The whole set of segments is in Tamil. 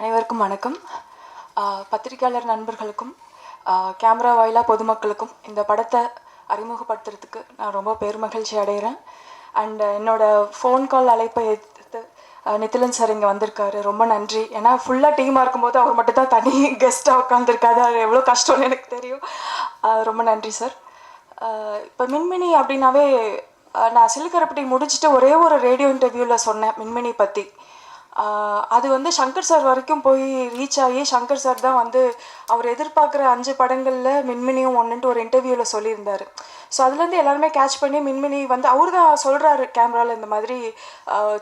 அனைவருக்கும் வணக்கம். பத்திரிகையாளர் பத்திரிக்கையாளர் நண்பர்களுக்கும் கேமரா வாயிலாக பொதுமக்களுக்கும் இந்த படத்தை அறிமுகப்படுத்துறதுக்கு நான் ரொம்ப பெருமகிழ்ச்சி அடைகிறேன். அண்ட் என்னோட ஃபோன் கால் அழைப்பை எடுத்து நித்திலன் சார் இங்கே வந்திருக்காரு. ரொம்ப நன்றி. ஏன்னா ஃபுல்லாக டீமாக இருக்கும்போது அவர் மட்டும் தான் தனி கெஸ்ட்டாக உட்காந்துருக்காரு அது எவ்வளோ கஷ்டம்னு எனக்கு தெரியும். ரொம்ப நன்றி சார் இப்போ மின்மினி அப்படின்னாவே நான் சிலுக்கரப்பட்டி முடிச்சுட்டு ஒரே ஒரு ரேடியோ இன்டர்வியூவில் சொன்னேன் மின்மினி பற்றி அது வந்து சங்கர் சார் வரைக்கும் போய் ரீச் ஆகி சங்கர் சார் தான் வந்து அவர் எதிர்பார்க்குற அஞ்சு படங்களில் மின்மினியும் ஒன்றுன்ட்டு ஒரு இன்டர்வியூவில் சொல்லியிருந்தார். ஸோ அதுலேருந்து எல்லாருமே கேட்ச் பண்ணி மின்மினி வந்து அவர் தான் சொல்கிறாரு கேமராவில் இந்த மாதிரி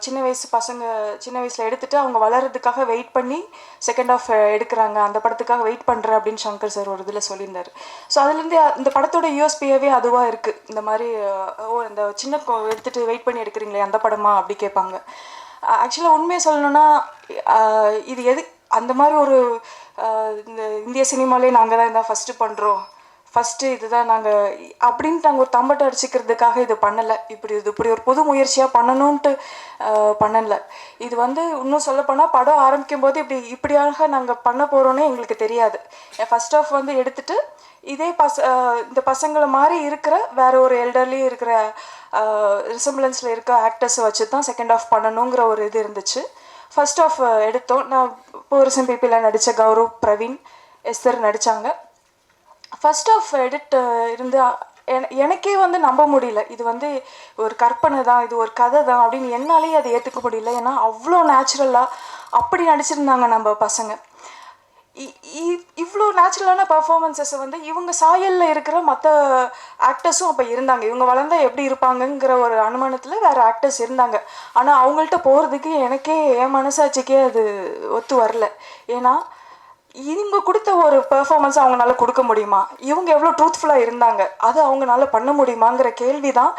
சின்ன வயசு பசங்க சின்ன வயசில் எடுத்துகிட்டு அவங்க வளர்கிறதுக்காக வெயிட் பண்ணி செகண்ட் ஆஃப் எடுக்கிறாங்க. அந்த படத்துக்காக வெயிட் பண்ணுறேன் அப்படின்னு சங்கர் சார் ஒரு இதில் சொல்லியிருந்தார். ஸோ அதுலேருந்து இந்த படத்தோட யூஎஸ்பியாவே அதுவாக இருக்குது இந்த மாதிரி ஓ இந்த சின்ன எடுத்துகிட்டு வெயிட் பண்ணி எடுக்கிறீங்களே அந்த படமா அப்படி கேட்பாங்க. ஆக்சுவலாக உண்மையை சொல்லணும்னா இது எது அந்த மாதிரி ஒரு இந்த இந்திய சினிமாலே நாங்கள் தான் இதான் ஃபஸ்ட்டு பண்ணுறோம் ஃபஸ்ட்டு இதுதான் நாங்கள் அப்படின்ட்டு நாங்கள் ஒரு தம்பட்டை அடிச்சுக்கிறதுக்காக இது பண்ணலை. இப்படி இது இப்படி ஒரு புது முயற்சியாக பண்ணணுன்ட்டு பண்ணலை. இது வந்து இன்னும் சொல்லப்போனால் படம் ஆரம்பிக்கும் போது இப்படி இப்படியாக நாங்கள் பண்ண போகிறோன்னே எங்களுக்கு தெரியாது. ஃபர்ஸ்ட் ஆஃப் வந்து எடுத்துட்டு இதே பச இந்த பசங்களை மாதிரி இருக்கிற வேற ஒரு எல்டர்லி இருக்கிற ரிசம்பிளன்ஸில் இருக்க ஆக்டர்ஸை வச்சு தான் செகண்ட் ஆஃப் பண்ணணுங்கிற ஒரு இது இருந்துச்சு. ஃபர்ஸ்ட் ஆஃப் எடுத்தோம். நான் போரிசம் பிபியில் நடித்த கௌரவ் பிரவீன் எஸ்தர் நடித்தாங்க ஃபர்ஸ்ட் ஆஃப் எடிட் இருந்து என- எனக்கே வந்து நம்ப முடியல. இது வந்து ஒரு கற்பனை தான் இது ஒரு கதை தான் அப்படின்னு என்னாலேயே அதை ஏற்றுக்க முடியல. ஏன்னா அவ்வளோ நேச்சுரலாக அப்படி நடிச்சிருந்தாங்க நம்ம பசங்க. இவ்வளோ நேச்சுரலான பர்ஃபார்மன்ஸஸை வந்து இவங்க சாயலில் இருக்கிற மற்ற ஆக்டர்ஸும் அப்போ இருந்தாங்க. இவங்க வளர்ந்தா எப்படி இருப்பாங்கங்கிற ஒரு அனுமானத்தில் வேறு ஆக்டர்ஸ் இருந்தாங்க. ஆனால் அவங்கள்ட்ட போகிறதுக்கு எனக்கே என் மனசாட்சிக்கே அது ஒத்து வரல. ஏன்னா இவங்க கொடுத்த ஒரு பெர்ஃபார்மன்ஸ் அவங்களால கொடுக்க முடியுமா? இவங்க எவ்வளோ ட்ரூத்ஃபுல்லாக இருந்தாங்க? அது அவங்களால பண்ண முடியுமாங்கிற கேள்வி தான்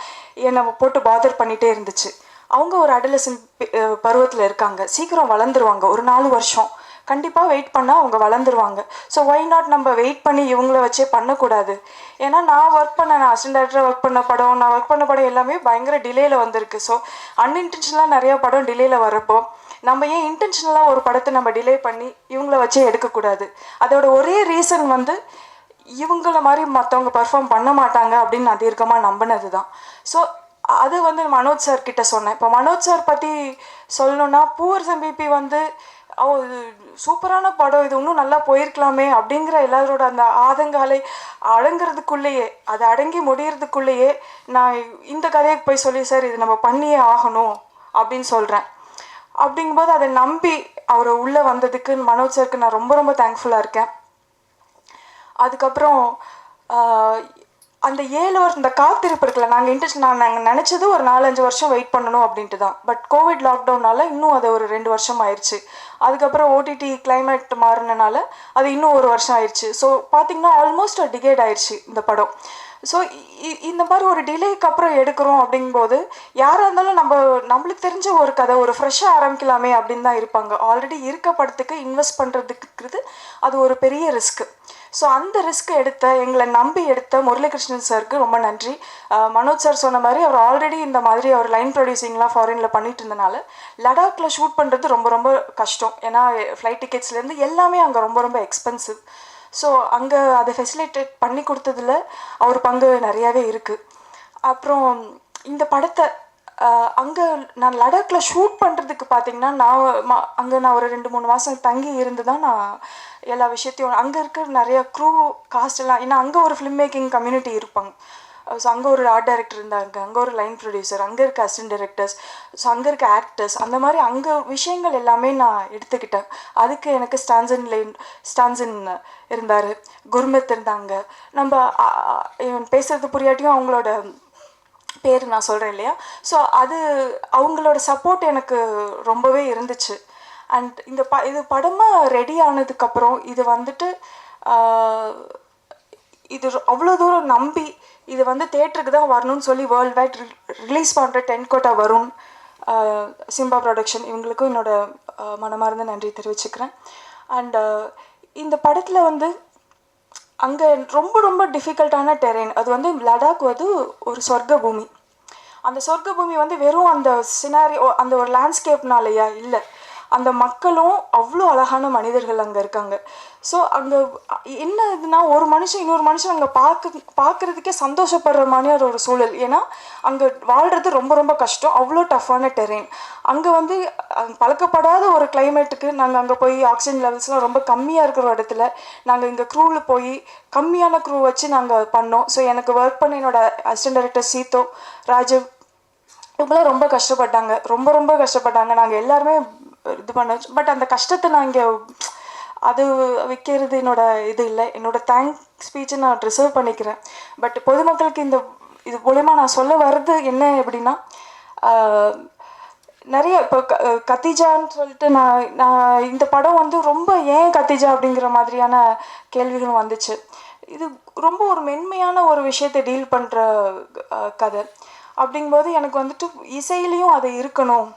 என்னை போட்டு பாதர் பண்ணிகிட்டே இருந்துச்சு. அவங்க ஒரு அடலசன் பருவத்தில் இருக்காங்க. சீக்கிரம் வளர்ந்துருவாங்க. ஒரு நாலு வருஷம். கண்டிப்பாக வெயிட் பண்ணால் அவங்க வளர்ந்துருவாங்க. ஸோ ஒய் நாட் நம்ம வெயிட் பண்ணி இவங்கள வச்சே பண்ணக்கூடாது? ஏன்னா நான் ஒர்க் பண்ண நான் அசிஸ்டன்ட் டேரக்டராக ஒர்க் பண்ண படம் நான் ஒர்க் பண்ண படம் எல்லாமே பயங்கர டிலேயில் வந்திருக்கு. ஸோ அன்இன்டென்ஷனலாக நிறைய படம் டிலேயில் வரப்போ நம்ம ஏன் இன்டென்ஷனலாக ஒரு படத்தை நம்ம டிலே பண்ணி இவங்கள வச்சே எடுக்கக்கூடாது? அதோட ஒரே ரீசன் வந்து இவங்கள மாதிரி மற்றவங்க பர்ஃபார்ம் பண்ண மாட்டாங்க அப்படின்னு நான் தீர்க்கமாக நம்பினது தான் ஸோ அது வந்து மனோஜ் சார் கிட்ட சொன்னேன். இப்போ மனோஜ் சார் பற்றி சொல்லணுன்னா பூவர் பிபி வந்து அவன் இது சூப்பரான படம். இது இன்னும் நல்லா போயிருக்கலாமே அப்படிங்கிற எல்லாரோட அந்த ஆதங்காலை அடங்கிறதுக்குள்ளேயே அது அடங்கி முடியறதுக்குள்ளேயே நான் இந்த கதையை போய் சொல்லி சார் இது நம்ம பண்ணியே ஆகணும் அப்படின்னு சொல்கிறேன் அப்படிங்கும்போது அதை நம்பி அவரை உள்ளே வந்ததுக்கு மனோஜ் சருக்கு நான் ரொம்ப ரொம்ப தேங்க்ஃபுல்லாக இருக்கேன். அதுக்கப்புறம் அந்த ஏழு வருஷம் இந்த காத்திருப்பு இருக்குல்ல நாங்கள் இன்ட்ரெஸ்ட் நான் நாங்கள் நினச்சது ஒரு நாலஞ்சு வருஷம் வெயிட் பண்ணணும் அப்படின்ட்டு தான் பட் கோவிட் லாக்டவுனால இன்னும் அது ஒரு ரெண்டு வருஷம் ஆயிடுச்சு அதுக்கப்புறம் ஓடிடி கிளைமேட் மாறினனால அது இன்னும் ஒரு வருஷம் ஆயிடுச்சு ஸோ பார்த்திங்கன்னா ஆல்மோஸ்ட் டிகேட் ஆயிடுச்சு இந்த படம். ஸோ இந்த மாதிரி ஒரு டிலேக்கு அப்புறம் எடுக்கிறோம் அப்படிங்கும்போது யாராக இருந்தாலும் நம்ம நம்மளுக்கு தெரிஞ்ச ஒரு கதை ஒரு ஃப்ரெஷ்ஷாக ஆரம்பிக்கலாமே அப்படின்னு தான் இருப்பாங்க. ஆல்ரெடி இருக்க படத்துக்கு இன்வெஸ்ட் பண்ணுறதுக்குறது அது ஒரு பெரிய ரிஸ்க்கு ஸோ அந்த ரிஸ்க் எடுத்த எங்களை நம்பி எடுத்த முரளிகிருஷ்ணன் சாருக்கு ரொம்ப நன்றி. மனோஜ் சார் சொன்ன மாதிரி அவர் ஆல்ரெடி இந்த மாதிரி அவர் லைன் ப்ரொடியூசிங்லாம் ஃபாரினில் பண்ணிட்டு இருந்தனால லடாக்ல ஷூட் பண்ணுறது ரொம்ப ரொம்ப கஷ்டம். ஏன்னா ஃப்ளைட் டிக்கெட்ஸ்லேருந்து எல்லாமே அங்கே ரொம்ப ரொம்ப எக்ஸ்பென்சிவ் ஸோ அங்கே அதை ஃபெசிலிட்டேட் பண்ணி கொடுத்ததுல அவர் பங்கு நிறையாவே இருக்குது அப்புறம் இந்த படத்தை அங்கே நான் லடாக்ல ஷூட் பண்ணுறதுக்கு பார்த்தீங்கன்னா நான் அங்கே நான் ஒரு ரெண்டு மூணு மாதம் தங்கி இருந்து தான் நான் எல்லா விஷயத்தையும் அங்கே இருக்கிற நிறையா க்ரூ காஸ்ட் எல்லாம் ஏன்னா அங்கே ஒரு ஃபிலிம் மேக்கிங் கம்யூனிட்டி இருப்பாங்க. ஸோ அங்கே ஒரு ஆர்ட் டைரக்டர் இருந்தாங்க அங்கே ஒரு லைன் ப்ரொடியூசர் அங்கே இருக்க அசிஸ்டன்ட் டைரக்டர்ஸ் ஸோ அங்கே இருக்க ஆக்டர்ஸ் அந்த மாதிரி அங்கே விஷயங்கள் எல்லாமே நான் எடுத்துக்கிட்டேன். அதுக்கு எனக்கு ஸ்டான்சன் லைன் ஸ்டான்சன் இருந்தார் குர்மித் இருந்தாங்க. நம்ம பேசுகிறது பேசுறது புரியாட்டியும் அவங்களோட பேர் நான் சொல்கிறேன் இல்லையா? ஸோ அது அவங்களோட சப்போர்ட் எனக்கு ரொம்பவே இருந்துச்சு. அண்ட் இந்த ப இது படமாக ரெடி ஆனதுக்கப்புறம் இது வந்துட்டு இது அவ்வளோ தூரம் நம்பி இது வந்து தேட்டருக்கு தான் வரணும்னு சொல்லி வேர்ல்டு வைட் ரிலீஸ் பண்ணுற டென் கோட்டா வரும் சிம்பா ப்ரொடக்ஷன் இவங்களுக்கும் என்னோட மனமார்ந்த நன்றி தெரிவிச்சுக்கிறேன். அண்ட் இந்த படத்தில் வந்து அங்கே ரொம்ப ரொம்ப டிஃபிகல்ட்டான டெரெயின் அது வந்து லடாக் வந்து ஒரு சொர்க்க பூமி அந்த சொர்க்க பூமி வந்து வெறும் அந்த சினாரி அந்த ஒரு லேண்ட்ஸ்கேப்னாலயா இல்லை. அந்த மக்களும் அவ்வளோ அழகான மனிதர்கள் அங்கே இருக்காங்க. ஸோ அங்கே என்ன இதுனா ஒரு மனுஷன் இன்னொரு மனுஷன் அங்கே பார்க்க பார்க்குறதுக்கே சந்தோஷப்படுற மாதிரியான ஒரு சூழல். ஏன்னா அங்கே வாழ்கிறது ரொம்ப ரொம்ப கஷ்டம். அவ்வளோ டஃப்பான டெரெயின் அங்கே வந்து பழக்கப்படாத ஒரு கிளைமேட்டுக்கு நாங்கள் அங்கே போய் ஆக்சிஜன் லெவல்ஸ்லாம் ரொம்ப கம்மியாக இருக்கிற இடத்துல நாங்கள் இங்கே க்ரூவில் போய் கம்மியான க்ரூ வச்சு நாங்கள் பண்ணோம். ஸோ எனக்கு ஒர்க் பண்ண என்னோடய அசிஸ்டன்ட் டைரக்டர் சீத்தோ ராஜீவ் இவங்களாம் ரொம்ப கஷ்டப்பட்டாங்க. ரொம்ப ரொம்ப கஷ்டப்பட்டாங்க. நாங்கள் எல்லாருமே இது பண்ண பட் அந்த கஷ்டத்தை நான் இங்கே அது வைக்கிறது என்னோட இது இல்லை. என்னோட தேங்க்ஸ் ஸ்பீச்சை நான் ரிசர்வ் பண்ணிக்கிறேன். பட் பொதுமக்களுக்கு இந்த இது மூலயமா நான் சொல்ல வர்றது என்ன அப்படின்னா நிறைய இப்போ க கத்திஜான்னு சொல்லிட்டு நான் நான் இந்த படம் வந்து ரொம்ப ஏன் கத்திஜா அப்படிங்கிற மாதிரியான கேள்விகளும் வந்துச்சு. இது ரொம்ப ஒரு மென்மையான ஒரு விஷயத்தை டீல் பண்ணுற கதை. அப்படிங்கும்போது எனக்கு வந்துட்டு இசையிலையும் அது இருக்கணும்.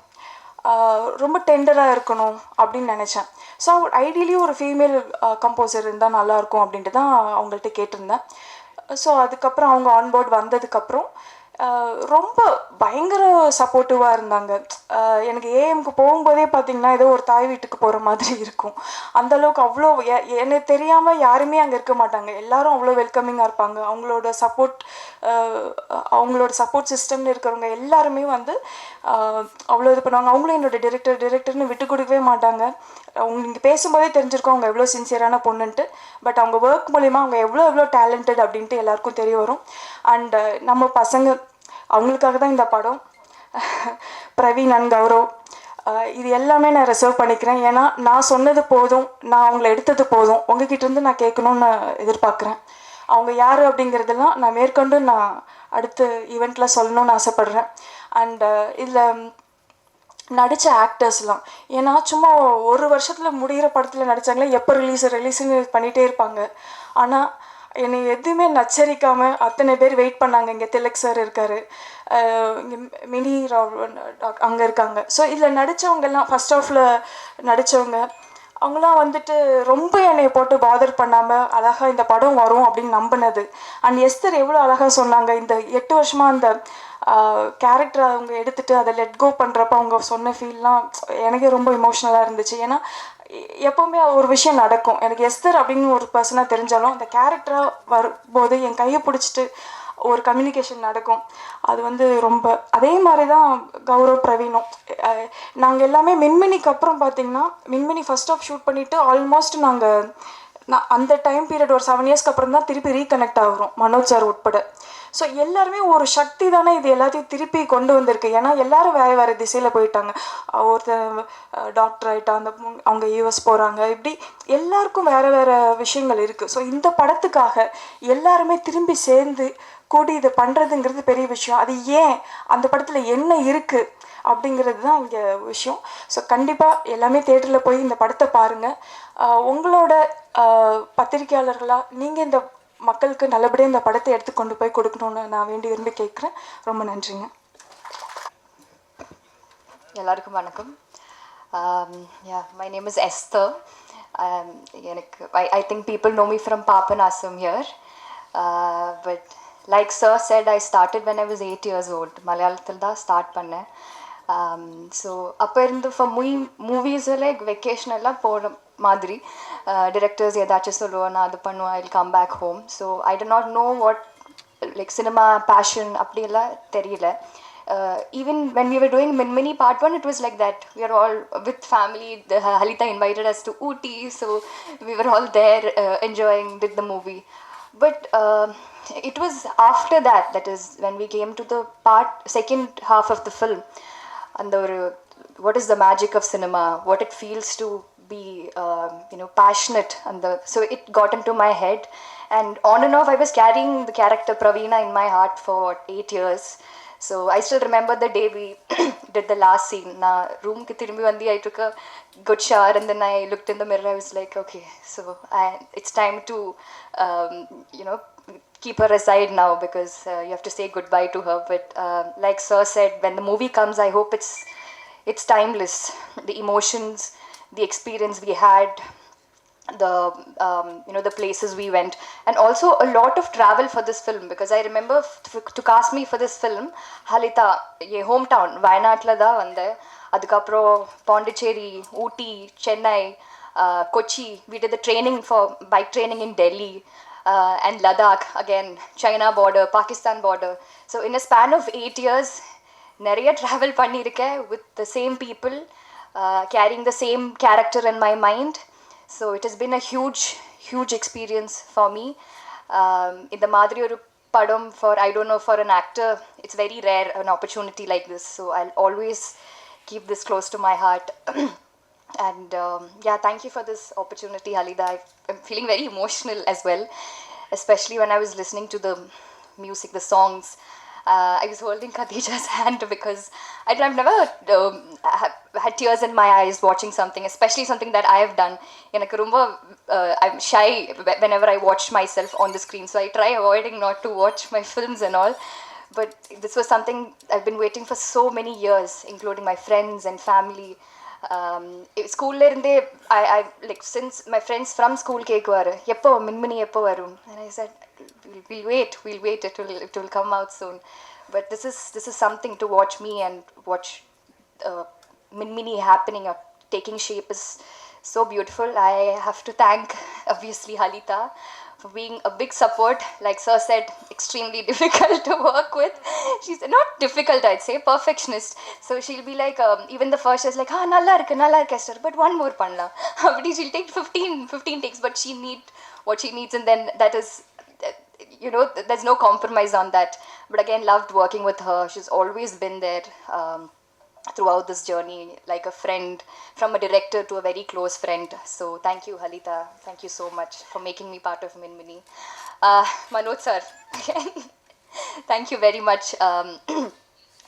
ரொம்ப டெண்டராக இருக்கணும் அப்படின்னு நினச்சேன். ஸோ ஐடியலி ஒரு ஃபீமேல் கம்போசர் இருந்தால் நல்லாயிருக்கும் அப்படின்ட்டு தான் அவங்கள்ட்ட கேட்டிருந்தேன். ஸோ அதுக்கப்புறம் அவங்க ஆன்போர்ட் வந்ததுக்கப்புறம் ரொம்ப பயங்கர சப்போர்ட்டிவாக இருந்தாங்க. எனக்கு ஏஎம்க்கு போகும்போதே பார்த்தீங்கன்னா ஏதோ ஒரு தாய் வீட்டுக்கு போகிற மாதிரி இருக்கும். அந்தளவுக்கு அவ்வளோ எனக்கு தெரியாமல் யாருமே அங்கே இருக்க மாட்டாங்க. எல்லாரும் அவ்வளோ வெல்கமிங்காக இருப்பாங்க. அவங்களோட சப்போர்ட் அவங்களோட சப்போர்ட் சிஸ்டம்னு இருக்கிறவங்க எல்லாருமே வந்து அவ்வளோ இது பண்ணுவாங்க. அவங்களும் என்னோட டிரெக்டர் டிரெக்டர்னு விட்டு கொடுக்கவே மாட்டாங்க. அவங்க இங்கே பேசும்போதே தெரிஞ்சிருக்கும் அவங்க எவ்வளோ சின்சியரான பொண்ணுன்ட்டு. பட் அவங்க ஒர்க் மூலிமா அவங்க எவ்வளோ எவ்வளோ டேலண்டட் அப்படின்ட்டு எல்லாருக்கும் தெரிய வரும். அண்ட் நம்ம பசங்க அவங்களுக்காக தான் இந்த படம். பிரவீன் அண்ட் கௌரவ். இது எல்லாமே நான் ரிசர்வ் பண்ணிக்கிறேன். ஏன்னா நான் சொன்னது போதும். நான் அவங்கள எடுத்தது போதும். உங்ககிட்டருந்து நான் கேட்கணும்னு எதிர்பார்க்குறேன். அவங்க யார் அப்படிங்கிறதெல்லாம் நான் மேற்கொண்டு நான் அடுத்த ஈவெண்ட்டில் சொல்லணும்னு ஆசைப்பட்றேன். அண்டு இதில் நடித்த ஆக்டர்ஸ்லாம் ஏன்னா சும்மா ஒரு வருஷத்தில் முடிகிற படத்தில் நடித்தாங்களே எப்போ ரிலீஸ் ரிலீஸுன்னு பண்ணிகிட்டே இருப்பாங்க. ஆனால் என்னை எதுவுமே நச்சரிக்காமல் அத்தனை பேர் வெயிட் பண்ணாங்க. இங்கே திலக் சார் இருக்கார். இங்கே மினி ராவ் அங்கே இருக்காங்க. ஸோ இதில் நடித்தவங்கெல்லாம் ஃபஸ்ட் ஆஃபில் நடித்தவங்க அவங்களாம் வந்துட்டு ரொம்ப என்னை போட்டு பாதர் பண்ணாமல் அழகாக இந்த படம் வரும் அப்படின்னு நம்பினது. அண்ட் எஸ்தர் எவ்வளோ அழகாக சொன்னாங்க. இந்த எட்டு வருஷமாக அந்த கேரக்டர் அவங்க எடுத்துகிட்டு அதை லெட் கோ பண்ணுறப்ப அவங்க சொன்ன ஃபீல்லாம் எனக்கே ரொம்ப இமோஷ்னலாக இருந்துச்சு. ஏன்னா எப்போவுமே ஒரு விஷயம் நடக்கும். எனக்கு எஸ்தர் அப்படின்னு ஒரு பர்சனாக தெரிஞ்சாலும் அந்த கேரக்டராக வரும்போது என் கையை பிடிச்சிட்டு ஒரு கம்யூனிகேஷன் நடக்கும். அது வந்து ரொம்ப அதே மாதிரி தான் கௌரவ் பிரவீனும். நாங்கள் எல்லாமே மின்மினிக்கு அப்புறம் பார்த்தீங்கன்னா மின்மினி ஃபர்ஸ்ட் ஆஃப் ஷூட் பண்ணிவிட்டு ஆல்மோஸ்ட் நாங்கள் நான் அந்த டைம் பீரியட் ஒரு செவன் இயர்ஸ்க்கு அப்புறம் தான் திருப்பி ரீகனெக்ட் ஆகிறோம் மனோஜ் சார் உட்பட. ஸோ எல்லாருமே ஒரு சக்தி தானே இது எல்லாத்தையும் திருப்பி கொண்டு வந்திருக்கு. ஏன்னா எல்லாரும் வேறு வேறு திசையில் போயிட்டாங்க. ஒருத்தர் டாக்டர் ஆகிட்டா அந்த அவங்க யூஎஸ் போகிறாங்க இப்படி எல்லாருக்கும் வேறு வேறு விஷயங்கள் இருக்குது ஸோ இந்த படத்துக்காக எல்லாருமே திரும்பி சேர்ந்து கூடி இதை பண்ணுறதுங்கிறது பெரிய விஷயம். அது ஏன் அந்த படத்தில் என்ன இருக்குது அப்படிங்கிறது தான் இங்கே விஷயம். ஸோ கண்டிப்பாக எல்லாமே தேட்டரில் போய் இந்த படத்தை பாருங்கள் உங்களோட பத்திரிகையாளர்களாக பத்திரிக்கையாளர்களாக நீங்கள் இந்த மக்களுக்கு நல்லபடியாக இந்த படத்தை எடுத்து கொண்டு போய் கொடுக்கணும்னு நான் வேண்டி விரும்பி கேட்குறேன். ரொம்ப நன்றிங்க. எல்லாருக்கும் வணக்கம். Yeah my name is Esther எனக்கு I I think people know me from Papanasam here but like sir said I started when I was eight years old மலையாளத்தில் தான் ஸ்டார்ட் பண்ணேன். ஸோ அப்போ இருந்து ஃபார் மூவி மூவிஸில் வெக்கேஷன் எல்லாம் போகிற மாதிரி டிரெக்டர்ஸ் ஏதாச்சும் சொல்லுவோம் நான் அது பண்ணுவேன் I come back home so I do not know what like cinema passion அப்படியெல்லாம் தெரியல uh, even when we were doing Min Mini Part 1, it was like that. We are all with family. The, Halita invited us to Ooty, so we were all there uh, enjoying, did the movie. But uh, it was after that, that is when we came to the part, second half of the film. And the, what is the magic of cinema, what it feels to be, uh, you know, passionate. And the, so it got into my head. And on and off, I was carrying the character Praveena in my heart for eight years. So I still remember the day we did the last scene. Na room ki I took a good shower and then I looked in the mirror. I was like, okay, so I, it's time to, um, you know, keep her aside now because uh, you have to say goodbye to her. But uh, like Sir said, when the movie comes, I hope it's it's timeless. The emotions, the experience we had, the um, you know the places we went and also a lot of travel for this film because i remember f- to cast me for this film halita ye hometown வயநாட்டில் தான் வந்தேன் அதுக்கப்புறம் Pondicherry Ooty Chennai uh, Kochi we did the training for bike training in delhi uh, and ladakh again china border pakistan border so in a span of eight years நிறைய ட்ராவல் பண்ணியிருக்கேன் with the same people uh, carrying the same character in my mind. So it has been a huge, huge experience for me. Um, in the Madhuri Padam, for I don't know, for an actor, it's very rare an opportunity like this. So I'll always keep this close to my heart. and um, yeah, thank you for this opportunity, Halida. I'm feeling very emotional as well, especially when I was listening to the music, the songs. Uh, I was holding Khadija's hand because I, have never um, had tears in my eyes watching something, especially something that I have done. In a Kurumba, I'm shy whenever I watch myself on the screen, so I try avoiding not to watch my films and all. But this was something I've been waiting for so many years, including my friends and family Um, ஸ்கூல்ல இருந்தே I I like since my friends from school கேட்குவார் எப்போ மின்மினி எப்போ வரும் and I said we'll wait we'll wait it will it will come out soon but this is this is something to watch me and watch uh, Minmini happening or taking shape is so beautiful. I have to thank obviously Halita being a big support. Like Sir said, extremely difficult to work with. She's not difficult, I'd say, perfectionist. So she'll be like, um, even the first is like, ah, nalla irukku, nalla irukku, but one more panla. she'll take 15, 15 takes, but she need what she needs, and then that is you know, there's no compromise on that. But again, loved working with her. She's always been there um, throughout this journey, like a friend, from a director to a very close friend. So thank you, Halita. Thank you so much for making me part of Minmini. Uh, Manoj sir, thank you very much. Um,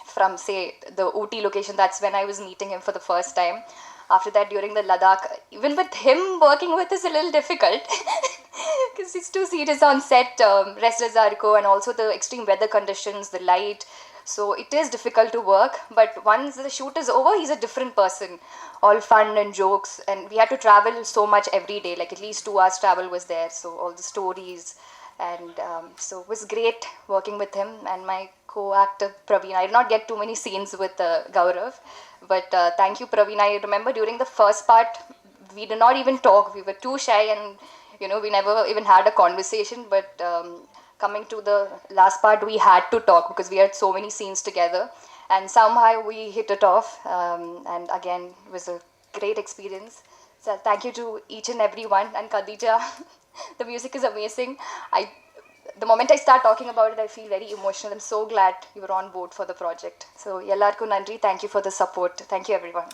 from say the Ooty location, that's when I was meeting him for the first time. After that, during the Ladakh, even with him working with is a little difficult because he's too serious on set, um, restless Arco, and also the extreme weather conditions, the light. So it is difficult to work, but once the shoot is over, he's a different person. All fun and jokes, and we had to travel so much every day. Like at least two hours travel was there. So all the stories, and um, so it was great working with him and my co-actor Praveen. I did not get too many scenes with uh, Gaurav, but uh, thank you, Praveen. I remember during the first part, we did not even talk. We were too shy, and you know, we never even had a conversation. But um, coming to the last part, we had to talk because we had so many scenes together, and somehow we hit it off. Um, and again, it was a great experience. So thank you to each and everyone. And Khadija, the music is amazing. I, the moment I start talking about it, I feel very emotional. I'm so glad you were on board for the project. So, Yellarku Nandri, thank you for the support. Thank you, everyone.